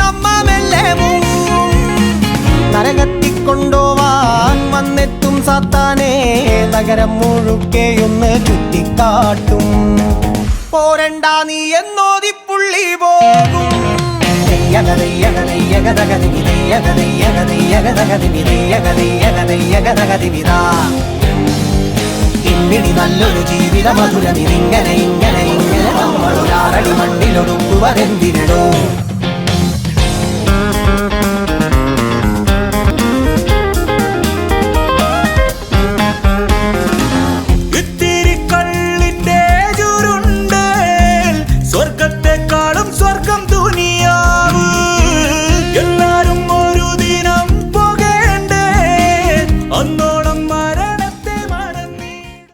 നമ്മ മെല്ലെ മുങ്ങും നരകത്തിക്കൊണ്ടോവാൻ വന്നെത്തും സാത്താനെ നഗരം മുഴുക്കെയൊന്ന് ചുറ്റിക്കാട്ടും പോരണ്ട നീ എന്നോതി പുള്ളി പോകും ഇന്നിടി നല്ലൊരു ജീവിത മധുര നിരിങ്ങനെ ഇങ്ങനെ ഇങ്ങനെ നമ്മളൊരാറടി മണ്ണിലൊടുക്കുവരെന്തിരിടോ